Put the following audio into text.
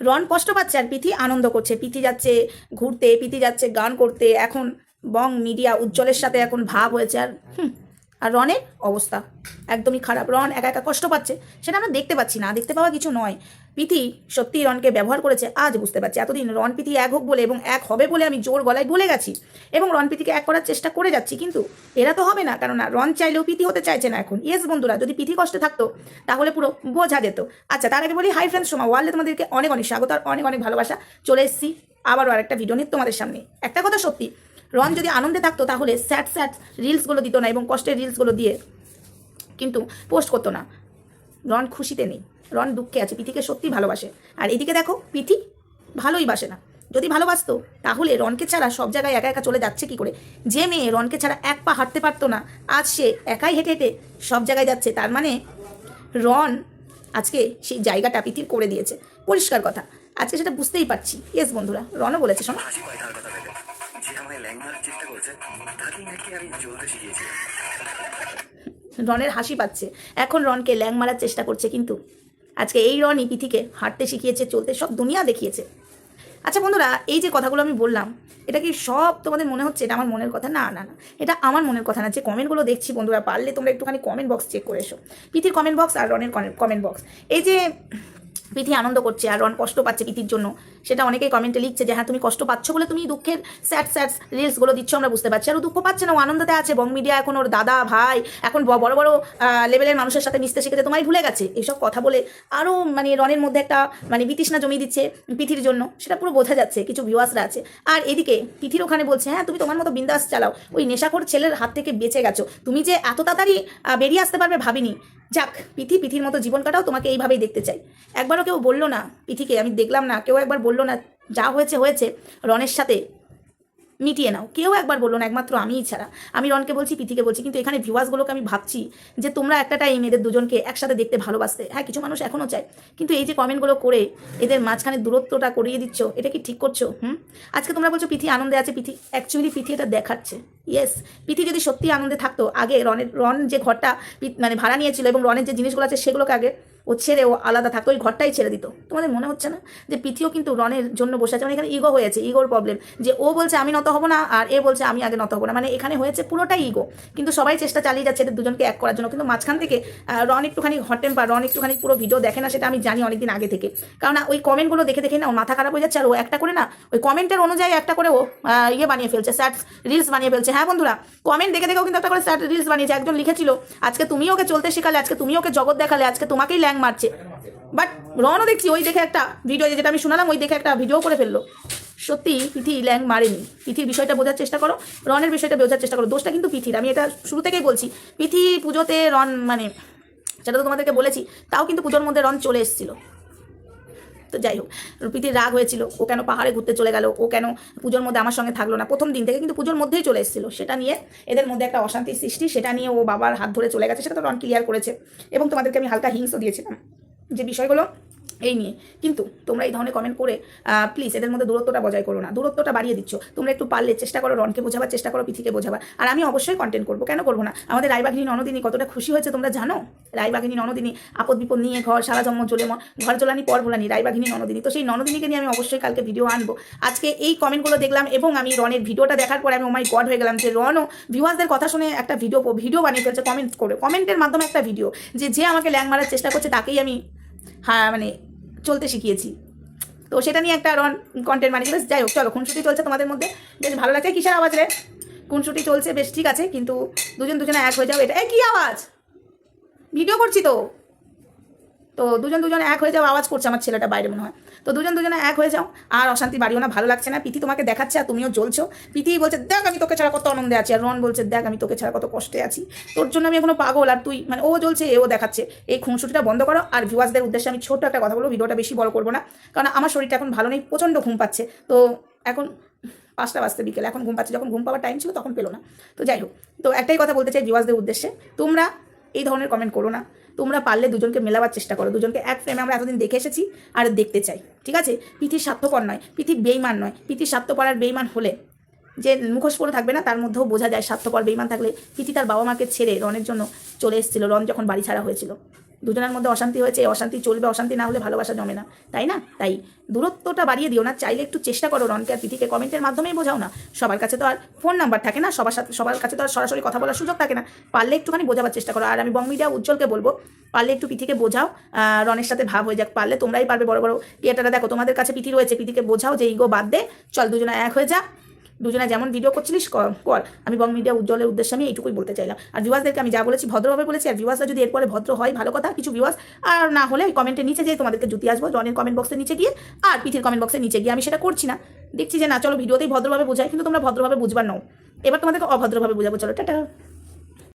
রন কষ্ট পাচ্ছে আর পিথি আনন্দ করছে। পিথি যাচ্ছে ঘুরতে পিথি যাচ্ছে গান করতে। এখন বং মিডিয়া উজ্জ্বলের সাথে এখন ভাব হয়েছে আর হুম, আর রনের অবস্থা একদমই খারাপ। রন একা একা কষ্ট পাচ্ছে, সেটা আমরা দেখতে পাচ্ছি না, দেখতে পাওয়া কিছু নয়। পিথি সত্যি রনকে ব্যবহার করেছে, আজ বুঝতে পারছি। এতদিন রন পিথি এক হোক বলে এবং এক হবে বলে আমি জোর গলায় বলে গেছি এবং রন পিথিকে এক করার চেষ্টা করে যাচ্ছি, কিন্তু এরা তো হবে না, কারণ রন চাইলেও পিথি হতে চাইছে না এখন। ইয়েস বন্ধুরা, যদি পিথি কষ্টে থাকতো, তাহলে পুরো বোঝা যেত। আচ্ছা তার আগে বলি হাই ফ্রেন্ডস সোমা ওয়ার্ল্ডে তোমাদেরকে অনেক অনেক স্বাগত আর অনেক অনেক ভালোবাসা। চলে এসেছি আবারও আরেকটা ভিডিও নিয়ে তোমাদের সামনে। একটা কথা সত্যি রন যদি আনন্দে থাকতো তাহলে স্যাট স্যাট রিলসগুলো দিত না এবং কষ্টের রিলসগুলো দিয়ে কিন্তু পোস্ট করতো না। রন খুশিতে নেই। রন দুঃখে আছে, পিথিকে সত্যি ভালোবাসে। আর এদিকে দেখো, পিথি ভালোই বাসে না। যদি ভালোবাসতো, তাহলে রনকে ছাড়া সব জায়গায় একা একা চলে যাচ্ছে কি করে? যে মেয়ে রনকে ছাড়া এক পা হাঁটতে পারতো না, আজ সে একাই হেঁটে হেঁটে সব জায়গায় যাচ্ছে। তার মানে রন আজকে সেই জায়গাটা পিথির করে দিয়েছে। পরিষ্কার কথা। আজকে সেটা বুঝতেই পারছি। ইয়েস বন্ধুরা, রনও বলেছে, শোনো। রনের হাসি পাচ্ছে। এখন রনকে ল্যাং মারার চেষ্টা করছে কিন্তু। আজকে এই রনই পিথিকে হাঁটতে শিখিয়েছে, চলতে সব দুনিয়া দেখিয়েছে। আচ্ছা বন্ধুরা, এই যে কথাগুলো আমি বললাম, এটা কি সব তোমাদের মনে হচ্ছে? এটা আমার মনের কথা? না না না। এটা আমার মনের কথা না। যে কমেন্টগুলো দেখছি বন্ধুরা, পারলে তোমরা একটুখানি কমেন্ট বক্স চেক করে এসো। পিথির কমেন্ট বক্স আর রনের কমেন্ট বক্স এই যে পিথি আনন্দ করছে আর রন কষ্ট পাচ্ছে পিথির জন্য। সেটা অনেকেই কমেন্টে লিখছে যে হ্যাঁ তুমি কষ্ট পাচ্ছ বলে তুমি দুঃখের স্যাট স্যাড রিলসগুলো দিচ্ছ, আমরা বুঝতে পারছি। আর ও দুঃখ পাচ্ছে না, ও আনন্দতে আছে, বং মিডিয়া এখন ওর দাদা, ভাই, এখন বড় বড় লেভেলের মানুষের সাথে মিশতে শিখেছে, তোমায় ভুলে গেছে? এইসব কথা বলে আরও মানে রনের মধ্যে একটা মানে বিতৃষ্ণা জমিয়ে দিচ্ছে পিথির জন্য। সেটা পুরো বোঝা যাচ্ছে, কিছু ভিউয়ার্সরা আছে। আর এদিকে পিথির ওখানে বলছে হ্যাঁ তুমি তোমার মতো বিন্দাস চালাও। ওই নেশাখোর ছেলের হাত থেকে বেঁচে গেছো। তুমি যে এত তাড়াতাড়ি বেরিয়ে আসতে পারবে ভাবিনি। যাক পিথি পিথির মতো জীবন কাটাও, তোমাকে এইভাবেই দেখতে চাই। একবারও কেউ বলল না পিথিকে, আমি দেখলাম না, কেউ একবার বলল না, যা হয়েছে হয়েছে রনের সাথে মিটিয়ে নাও। কেউ একবার বলল না, একমাত্র আমিই ছাড়া। আমি রনকে বলছি, পিথিকে বলছি, কিন্তু এখানে ভিউয়ার্সগুলোকে আমি ভাবছি যে তোমরা একটা টাইম এদের দুজনকে একসাথে দেখতে ভালোবাসতে। হ্যাঁ কিছু মানুষ এখনও চায়, কিন্তু এই যে কমেন্টগুলো করে এদের মাঝখানে দূরত্বটা করিয়ে দিচ্ছ, এটা কি ঠিক করছ? হুম? আজকে তোমরা বলছো পিথি আনন্দে আছে, পিথি অ্যাকচুয়ালি পিথি এটা দেখাচ্ছে। ইয়েস পিথি যদি সত্যি আনন্দে থাকতো, আগে রনের রন যে ঘরটা মানে ভাড়া নিয়েছিল এবং রনের যে জিনিসগুলো আছে সেগুলোকে আগে ও ছেড়ে ও আলাদা থাকতো, ওই ঘরটাই ছেড়ে দিত। তোমাদের মনে হচ্ছে না? যে পিথিও কিন্তু রনের জন্য বসে আছে মানে এখানে ইগো হয়েছে ইগোর প্রবলেম যে ও বলছে, আমি নত হব না, আর এ বলছে, আমি আগে নত হব না। মানে এখানে হয়েছে পুরোটাই ইগো কিন্তু সবাই চেষ্টা চালিয়ে যাচ্ছে এদের দুজনকে এক করার জন্য। কিন্তু মাঝখান থেকে রন একটুখানি হট টেম্পার রন একটুখানি পুরো ভিডিও দেখে না, সেটা আমি জানি অনেকদিন আগে থেকে। কারণ ওই কমেন্টগুলো দেখে দেখে না, ও মাথা খারাপ হয়ে যাচ্ছে, আর ও একটা করে না, ওই কমেন্টের অনুযায়ী একটা করে ও ইয়ে বানিয়ে ফেলছে স্যাট রিলস বানিয়ে ফেলছে। হ্যাঁ বন্ধুরা কমেন্ট দেখে দেখেও কিন্তু একটা করে স্যাট রিলস বানিয়েছে। একজন লিখেছিল, আজকে তুমি ওকে চলতে শেখালে, আজকে তুমি ওকে জগৎ দেখালে, আজকে তোমাকেই ল্যাং মারছে। বাট রনও দেখছি, ওই দেখে একটা ভিডিও যেটা আমি শোনালাম, ওই দেখে একটা ভিডিও করে ফেলল। সত্যি পিথি ল্যাং মারেনি। পিথির বিষয়টা বোঝার চেষ্টা করো, রনের বিষয়টা বোঝার চেষ্টা করো। দোষটা কিন্তু পিথির আমি এটা শুরু থেকেই বলছি পিথি পুজোতে রন মানে সেটা তো তোমাদেরকে বলেছি, তাও কিন্তু পুজোর মধ্যে রন চলে এসেছিল। তো যাই হোক প্রীতির রাগ হয়েছিল। ও কেন পাহাড়ে ঘুরতে চলে গেল? ও কেন পুজোর মধ্যে আমার সঙ্গে থাকল না? প্রথম দিন থেকে কিন্তু পুজোর মধ্যেই চলে এসেছিল। সেটা নিয়ে এদের মধ্যে একটা অশান্তির সৃষ্টি, সেটা নিয়ে ও বাবার হাত ধরে চলে গেছে, সেটা তো রন ক্লিয়ার করেছে। এবং তোমাদেরকে আমি হালকা হিংসও দিয়েছিলাম। যে বিষয়গুলো এই নিয়ে। কিন্তু তোমরা এই ধরনের কমেন্ট করে প্লিজ এদের মধ্যে দূরত্বটা বজায় করো না। দূরত্বটা বাড়িয়ে দিচ্ছ। তোমরা একটু পারলে চেষ্টা করো, রনকে বোঝাবার, চেষ্টা করো, পিথিকে বোঝাবার। আর আমি অবশ্যই কন্টেন্ট করব। কেন করব না? আমাদের রায়বাঘিনী ননদিনী কতটা খুশি হয়েছে তোমরা জানো? রায়বাঘিনী ননদিনী আপদ বিপদ নিয়ে ঘর, সারা জন্ম চলে ঘর জ্বলানি পর ভোলানি রায়বাঘিনী ননদিনী। তো সেই ননদিনীকে নিয়ে আমি অবশ্যই কালকে ভিডিও আনব। আজকে এই কমেন্টগুলো দেখলাম এবং আমি রনের ভিডিওটা দেখার পরে আমি ওমাই গড হয়ে গেলাম যে রনও ভিউয়ার্সদের কথা শুনে একটা ভিডিও ভিডিও বানিয়ে ফেলছে কমেন্ট করে। কমেন্টের মাধ্যমে একটা ভিডিও যে যে আমাকে ল্যাং মারার চেষ্টা করছে, তাকেই আমি হ্যাঁ মানে চলতে শিখিয়েছি। তো সেটা নিয়ে একটা রন কন্টেন্ট বানিয়ে বেশ যাই হোক, চলো, খুনসুটি চলছে তোমাদের মধ্যে। বেশ ভালো লাগছে। কিসের আওয়াজ রে? খুনসুটি চলছে, বেশ ঠিক আছে, কিন্তু দুজন দুজনে এক হয়ে যাও। এটা এই কী আওয়াজ? ভিডিও করছি তো। তো দুজন দুজনে এক হয়ে যাও, আওয়াজ করছে আমার ছেলেটা বাইরে মনে হয়। তো দুজন দুজনে এক হয়ে যাও, আর অশান্তি বাড়িও না, ভালো লাগছে না। পিতি তোমাকে দেখাচ্ছে আর তুমিও জ্বলছো। পিতি বলছে, দেখ আমি তোকে ছাড়া কত আনন্দে আছি। আর রন বলছে, দেখ আমি তোকে ছাড়া কত কষ্টে আছি। তোর জন্য আমি এখনও পাগল আর তুই মানে ও জ্বলছে, এও দেখাচ্ছে। এই খুনসুটিটা বন্ধ করো আর ভিউয়ার্সদের উদ্দেশ্যে আমি ছোট্ট একটা কথা বলব, ভিডিওটা বেশি বড় করব না। কারণ আমার শরীরটা এখন ভালো নেই, প্রচণ্ড ঘুম পাচ্ছে। তো এখন পাঁচটা বাজতে বিকেলে, এখন ঘুম পাচ্ছে। যখন ঘুম পাওয়ার টাইম ছিল তখন পেল না। তো যাই হোক, তো একটাই কথা বলতে চাই ভিউয়ার্সদের উদ্দেশ্যে, তোমরা এই ধরনের কমেন্ট করো না। তোমরা পারলে দুজনকে মেলাবার চেষ্টা করো। দুজনকে এক ফ্রেমে আমরা এতদিন দেখে এসেছি আর দেখতে চাই, ঠিক আছে? পিথির স্বার্থপর নয়, পিথি বেইমান নয়। পৃথিবীর স্বার্থপর আর বেইমান হলে যে মুখোশ পরে থাকবে না, তার মধ্যেও বোঝা যায় স্বার্থপর বেইমান থাকলে পিথি তার বাবা মাকে ছেড়ে রনের জন্য চলে এসেছিল। রন যখন বাড়ি ছাড়া হয়েছিল। দুজনের মধ্যে অশান্তি হয়েছে অশান্তি চলবে, অশান্তি না হলে ভালোবাসা জমে না, তাই না? তাই দূরত্বটা বাড়িয়ে দিও না, চাইলে একটু চেষ্টা করো রনকে আর পিথিকে কমেন্টের মাধ্যমেই বোঝাও না। সবার কাছে তো আর ফোন নাম্বার থাকে না, সবার সাথে, সবার কাছে তো আর সরাসরি কথা বলার সুযোগ থাকে না। পারলে একটুখানি বোঝাবার চেষ্টা করো। আর আমি বং মিডিয়া উজ্জ্বলকে বলব, পারলে একটু পিথিকে বোঝাও রনের সাথে ভাব হয়ে যাক, পারলে তোমরাই পারবে। বড় বড় ইয়েটারা দেখো, তোমাদের কাছে পিথি রয়েছে পিথিকে বোঝাও যে, ইগো বাদ দে, চল দুজনে এক হয়ে যা। দুজনে যেমন ভিডিও করছিলিস কর। আমি বং মিডিয়া উজ্জ্বলের উদ্দেশ্যে আমি এইটুকুই বলতে চাইলাম। আর ভিউয়ার্সদেরকে আমি যা বলেছি, ভদ্রভাবে বলেছি, আর ভিউয়ার্সরা যদি এরপরে ভদ্র হয়, ভালো কথা, কিছু ভিউয়ার্স আর না হলে কমেন্টের নিচে যেয়ে তোমাদেরকে জুতি আসব জনের কমেন্ট বক্সের নিচে গিয়ে, আর পিঠের কমেন্ট বক্সের নিচে গিয়ে আমি সেটা করছি না। দেখছি যে, না, চলো, ভিডিওতেই ভদ্রভাবে বোঝাই কিন্তু তোমরা ভদ্রভাবে বুঝবার নাও। এবার তোমাদেরকে অভদ্রভাবে বোঝাবো, চলো, টাটা।